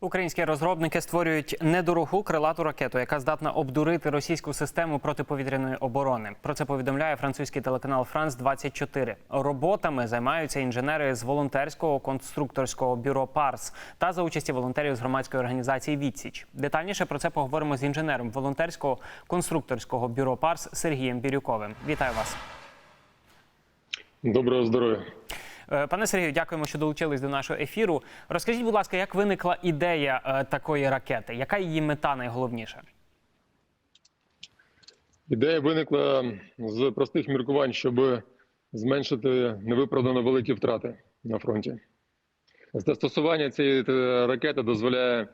Українські розробники створюють недорогу крилату ракету, яка здатна обдурити російську систему протиповітряної оборони. Про це повідомляє французький телеканал Франс 24 Роботами займаються інженери з волонтерського конструкторського бюро Парс та за участі волонтерів з громадської організації Відсіч. Детальніше про це поговоримо з інженером волонтерського конструкторського бюро Парс Сергієм Бірюковим. Вітаю вас. Доброго здоров'я. Е, Пане Сергію, дякуємо, що долучились до нашого ефіру. Розкажіть, будь ласка, як виникла ідея е, такої ракети? Яка її мета найголовніша? Ідея виникла з простих міркувань, щоб зменшити невиправдано великі втрати на фронті. Застосування цієї е, ракети дозволяє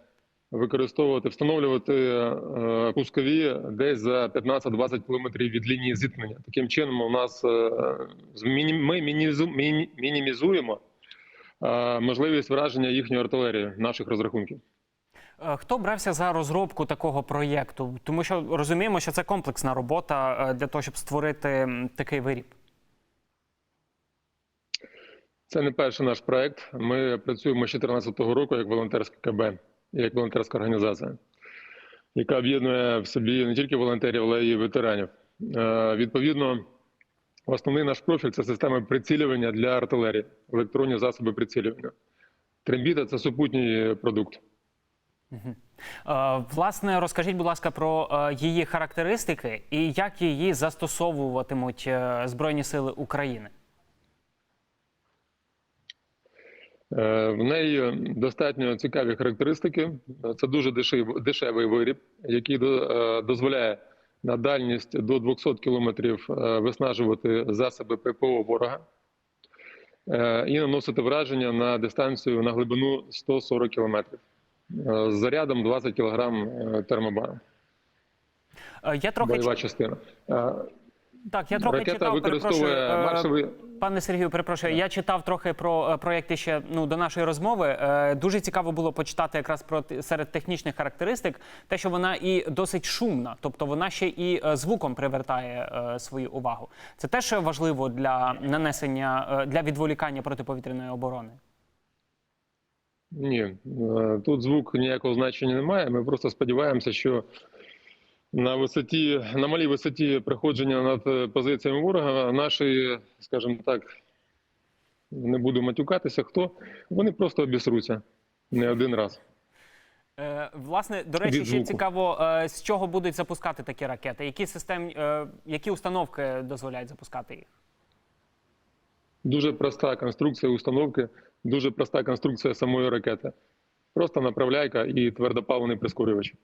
використовувати, встановлювати е, пускові десь за 15-20 кілометрів від лінії зіткнення. Таким чином, у нас е, ми мінімізуємо е, можливість враження їхньої артилерії, наших розрахунків. Хто брався за розробку такого проєкту? Тому що розуміємо, що це комплексна робота для того, щоб створити такий виріб. Це не перший наш проект. Ми працюємо з 2014 року як волонтерське КБ, як волонтерська організація, яка об'єднує в собі не тільки волонтерів, але й ветеранів. Е, Відповідно, основний наш профіль це система прицілювання для артилерії, електронні засоби прицілювання. Трембіта це супутній продукт. Е, Власне, розкажіть, будь ласка, про е, її характеристики і як її застосовуватимуть Збройні Сили України. Е, В неї достатньо цікаві характеристики. Це дуже дешевий, виріб, який е, дозволяє на дальність до 200 кілометрів е, виснажувати засоби ППО ворога е, і наносити враження на дистанцію на глибину 140 кілометрів е, з зарядом 20 кілограм е, термобара. Е, Я трохи Бойова частина. Так, я трохи Ракета читав, використовує перепрошую, е, маршовий. Пане Сергію, перепрошую, я читав трохи про е, проєкти ще ну до нашої розмови. Е, Дуже цікаво було почитати якраз про серед технічних характеристик, те, що вона і досить шумна, тобто вона ще і звуком привертає свою увагу. Це теж важливо для нанесення для відволікання протиповітряної оборони. Ні, тут звук ніякого значення немає. Ми просто сподіваємося, що на висоті, на малій висоті приходження над е, позиціями ворога, наші, скажімо так, не буду матюкатися, хто вони просто обісруться не один раз. Е, Власне, до речі, ще цікаво, е, з чого будуть запускати такі ракети? Які систем, які установки дозволяють запускати їх? Дуже проста конструкція установки, дуже проста конструкція самої ракети. Просто направляйка і твердопаливний прискорювач.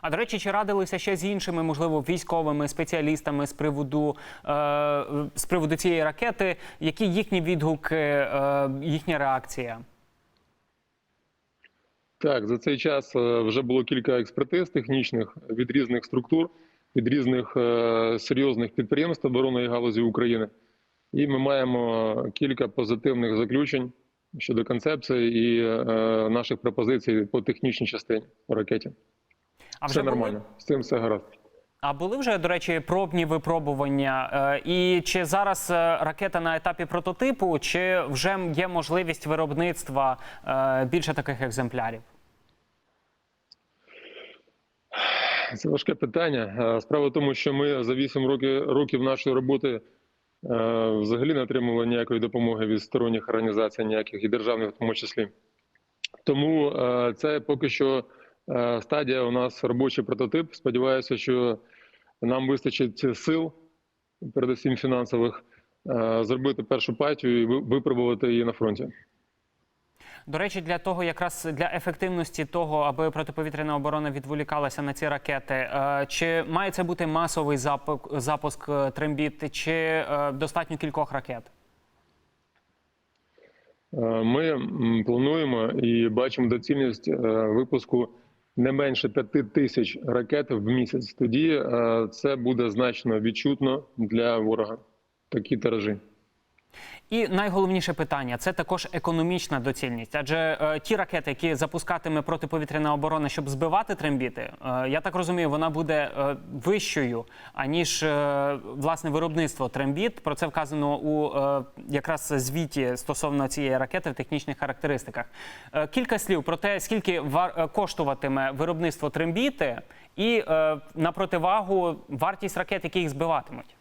А до речі, чи радилися ще з іншими, можливо, військовими спеціалістами з приводу е, з приводу цієї ракети? Які їхні відгуки, е, їхня реакція? Так, за цей час е, вже було кілька експертиз технічних від різних структур, від різних е, серйозних підприємств оборонної галузі України. І ми маємо кілька позитивних заключень щодо концепції і е, наших пропозицій по технічній частині по ракеті. А Все були- нормально, з цим все гаразд. А були вже, до речі, пробні випробування? Е, і чи зараз е, ракета на етапі прототипу, чи вже є можливість виробництва е, більше таких екземплярів? Це важке питання. Справа в тому, що ми за 8 років, років нашої роботи взагалі не отримували ніякої допомоги від сторонніх організацій, ніяких і державних в тому числі. Тому це поки що стадія у нас робочий прототип. Сподіваюся, що нам вистачить сил, передусім фінансових, е, зробити першу партію і випробувати її на фронті. До речі, для того, якраз для ефективності того, аби протиповітряна оборона відволікалася на ці ракети, е, чи має це бути масовий запуск, запуск е, трембіт, чи е, достатньо кількох ракет? Е, Ми плануємо і бачимо доцільність е, випуску не менше 5 тисяч ракет в місяць. Тоді е, це буде значно відчутно для ворога. Такі тиражі. І найголовніше питання це також економічна доцільність. Адже е, ті ракети, які запускатиме протиповітряна оборона, щоб збивати трембіти, е, я так розумію, вона буде е, вищою аніж е, власне виробництво трембіт. Про це вказано у е, якраз звіті стосовно цієї ракети в технічних характеристиках. Е, кілька слів про те, скільки вар- е, коштуватиме виробництво трембіти, і е, на противагу вартість ракет, які їх збиватимуть.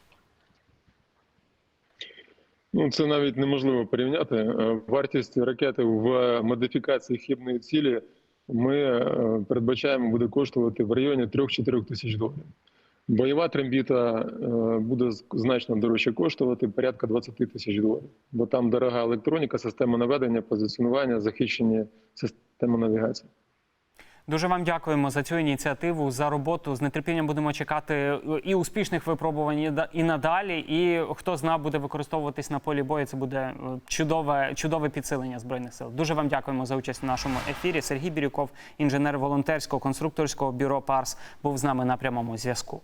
Ну, це навіть неможливо порівняти. Е, Вартість ракети в модифікації хибної цілі ми е, передбачаємо буде коштувати в районі 3-4 тисяч доларів. Бойова трембіта е, буде значно дорожче коштувати порядка 20 тисяч доларів, бо там дорога електроніка, система наведення, позиціонування, захищені системи навігації. Дуже вам дякуємо за цю ініціативу, за роботу. З нетерпінням будемо чекати е, і успішних випробувань і да- і надалі. І хто зна буде використовуватись на полі бою. Це буде е, чудове, чудове підсилення збройних сил. Дуже вам дякуємо за участь в нашому ефірі. Сергій Бірюков, інженер волонтерського конструкторського бюро Парс, був з нами на прямому зв'язку.